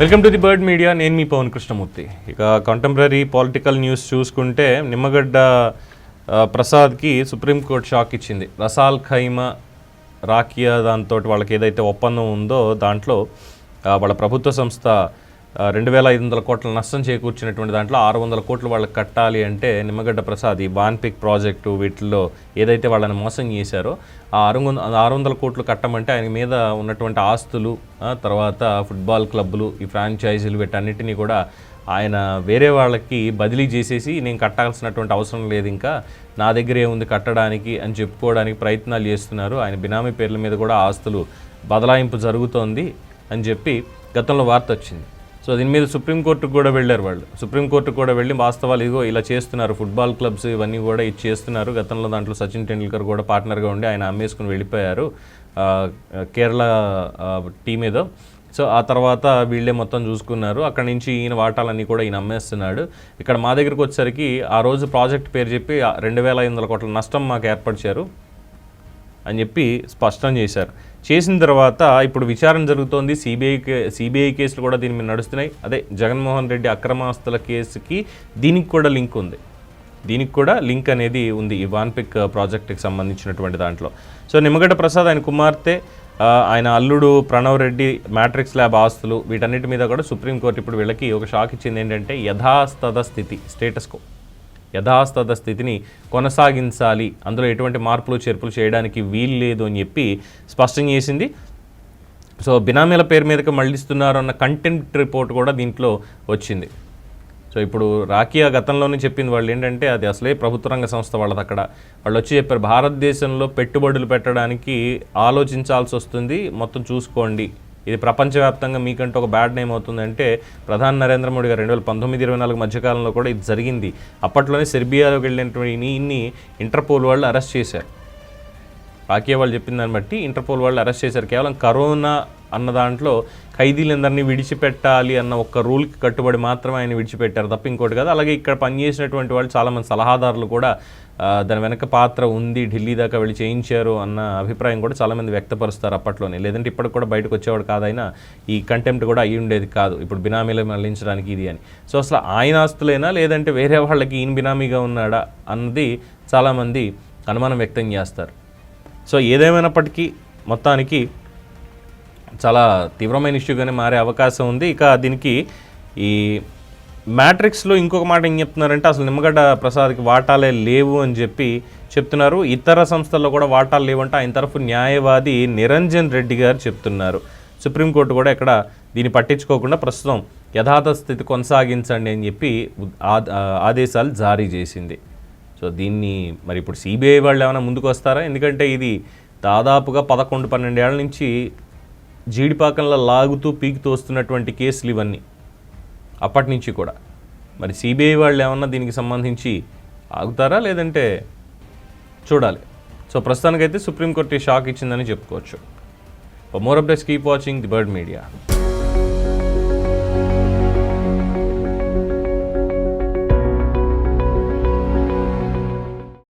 Welcome to the bird media. నేను మీ పవన్ కృష్ణమూర్తి. ఇక కంటెంపరీ పొలిటికల్ న్యూస్ చూసుకుంటే నిమ్మగడ్డ ప్రసాద్కి సుప్రీంకోర్టు షాక్ ఇచ్చింది. రసాల్ ఖైమా రాకియా దాంతో వాళ్ళకి ఏదైతే ఒప్పందం ఉందో దాంట్లో వాళ్ళ ప్రభుత్వ సంస్థ రెండు వేల ఐదు వందల కోట్ల నష్టం చేకూర్చినటువంటి దాంట్లో ఆరు వందల కోట్లు వాళ్ళకి కట్టాలి అంటే నిమ్మగడ్డ ప్రసాద్ ఈ బాన్పిక్ ప్రాజెక్టు వీటిల్లో ఏదైతే వాళ్ళని మోసం చేశారో ఆ ఆరు ఆరు వందల కోట్లు కట్టమంటే ఆయన మీద ఉన్నటువంటి ఆస్తులు తర్వాత ఫుట్బాల్ క్లబ్బులు ఈ ఫ్రాంచైజీలు వీటన్నిటినీ కూడా ఆయన వేరే వాళ్ళకి బదిలీ చేసేసి నేను కట్టాల్సినటువంటి అవసరం లేదు ఇంకా నా దగ్గర ఏముంది కట్టడానికి అని చెప్పుకోవడానికి ప్రయత్నాలు చేస్తున్నారు. ఆయన బినామీ పేర్ల మీద కూడా ఆస్తులు బదలాయింపు జరుగుతోంది అని చెప్పి గతంలో వార్త వచ్చింది. సో దీని మీద సుప్రీంకోర్టుకు కూడా వెళ్ళారు వాళ్ళు. సుప్రీంకోర్టుకు కూడా వెళ్ళి వాస్తవాలు ఇదిగో ఇలా చేస్తున్నారు ఫుట్బాల్ క్లబ్స్ ఇవన్నీ కూడా ఇది చేస్తున్నారు. గతంలో దాంట్లో సచిన్ టెండూల్కర్ కూడా పార్ట్నర్గా ఉండి ఆయన అమ్మేసుకుని వెళ్ళిపోయారు కేరళ టీం ఏదో. సో ఆ తర్వాత వీళ్ళే మొత్తం చూసుకున్నారు. అక్కడ నుంచి ఈయన వాటాలన్నీ కూడా ఈయన అమ్మేస్తున్నాడు. ఇక్కడ మా దగ్గరికి వచ్చేసరికి ఆ రోజు ప్రాజెక్ట్ పేరు చెప్పి రెండు వేల ఐదు వందల కోట్ల నష్టం మాకు ఏర్పరిచారు. అని చెప్పి స్పష్టం చేశారు. చేసిన తర్వాత ఇప్పుడు విచారణ జరుగుతోంది. సిబిఐ సిబిఐ కేసులు కూడా దీని మీద నడుస్తున్నాయి. అదే జగన్మోహన్ రెడ్డి అక్రమాస్తుల కేసుకి దీనికి కూడా లింక్ ఉంది. దీనికి కూడా లింక్ అనేది ఉంది ఈ వాన్పిక్ ప్రాజెక్ట్కి సంబంధించినటువంటి దాంట్లో. సో నిమ్మగడ్డ ప్రసాద్ ఆయన కుమార్తె ఆయన అల్లుడు ప్రణవ్ రెడ్డి మ్యాట్రిక్స్ ల్యాబ్ ఆస్తులు వీటన్నిటి మీద కూడా సుప్రీంకోర్టు ఇప్పుడు వీళ్ళకి ఒక షాక్ ఇచ్చింది ఏంటంటే యథాస్తథ స్థితి స్టేటస్కో యథాస్థత స్థితిని కొనసాగించాలి. అందులో ఎటువంటి మార్పులు చేర్పులు చేయడానికి వీలు లేదు అని చెప్పి స్పష్టం చేసింది. సో బినామీల పేరు మీదకి మళ్ళిస్తున్నారు అన్న కంటెంట్ రిపోర్ట్ కూడా దీంట్లో వచ్చింది. సో ఇప్పుడు రాకియా గతంలోనే చెప్పింది వాళ్ళు ఏంటంటే అది అసలే ప్రభుత్వ రంగ సంస్థ వాళ్ళది అక్కడ. వాళ్ళు వచ్చి చెప్పారు భారతదేశంలో పెట్టుబడులు పెట్టడానికి ఆలోచించాల్సి వస్తుంది. మొత్తం చూసుకోండి. ఇది ప్రపంచవ్యాప్తంగా మీకంటే ఒక బ్యాడ్ నేమ్ అవుతుందంటే ప్రధాని నరేంద్ర మోడీ గారు రెండు వేల పంతొమ్మిది ఇరవై నాలుగు మధ్యకాలంలో కూడా ఇది జరిగింది. అప్పట్లోనే సెర్బియాలోకి వెళ్ళినటువంటి ఇన్ని ఇంటర్పోల్ వాళ్ళు అరెస్ట్ చేశారు. రాకియా వాళ్ళు చెప్పిన దాన్ని బట్టి ఇంటర్పోల్ వాళ్ళు అరెస్ట్ చేశారు. కేవలం కరోనా అన్న దాంట్లో ఖైదీలందరినీ విడిచిపెట్టాలి అన్న ఒక్క రూల్కి కట్టుబడి మాత్రమే ఆయన విడిచిపెట్టారు తప్ప ఇంకోటి కాదు. అలాగే ఇక్కడ పనిచేసినటువంటి వాళ్ళు చాలామంది సలహాదారులు కూడా దాని వెనక పాత్ర ఉంది ఢిల్లీ దాకా వెళ్ళి చేయించారు అన్న అభిప్రాయం కూడా చాలామంది వ్యక్తపరుస్తారు అప్పట్లోనే. లేదంటే ఇప్పటికి కూడా బయటకు వచ్చేవాడు కాదైనా ఈ కంటెంప్ట్ కూడా అయ్యి ఉండేది కాదు. ఇప్పుడు బినామీలు మళ్ళించడానికి ఇది అని. సో అసలు ఆయన ఆస్తులేనా లేదంటే వేరే వాళ్ళకి ఈయన బినామీగా ఉన్నాడా అన్నది చాలామంది అనుమానం వ్యక్తం చేస్తారు. సో ఏదేమైనప్పటికీ మొత్తానికి చాలా తీవ్రమైన ఇష్యూగానే మారే అవకాశం ఉంది. ఇక దీనికి ఈ మ్యాట్రిక్స్లో ఇంకొక మాట ఏం చెప్తున్నారంటే అసలు నిమ్మగడ్డ ప్రసాద్కి వాటాలే లేవు అని చెప్పి చెప్తున్నారు. ఇతర సంస్థల్లో కూడా వాటాలు లేవంటే. ఆయన తరఫు న్యాయవాది నిరంజన్ రెడ్డి గారు చెప్తున్నారు. సుప్రీంకోర్టు కూడా ఇక్కడ దీన్ని పట్టించుకోకుండా ప్రస్తుతం యథార్థ స్థితి కొనసాగించండి అని చెప్పి ఆదేశాలు జారీ చేసింది. సో దీన్ని మరి ఇప్పుడు సిబిఐ వాళ్ళు ఏమైనా ముందుకు వస్తారా? ఎందుకంటే ఇది దాదాపుగా పదకొండు పన్నెండేళ్ళ నుంచి జీడిపాకంలో లాగుతూ పీకుతూ వస్తున్నటువంటి కేసులు ఇవన్నీ. అప్పటి నుంచి కూడా. మరి సిబిఐ వాళ్ళు ఏమన్నా దీనికి సంబంధించి ఆగుతారా? లేదంటే చూడాలి. సో ప్రస్తుతానికైతే సుప్రీంకోర్టు షాక్ ఇచ్చిందని చెప్పుకోవచ్చు. More updates keep watching the Bird Media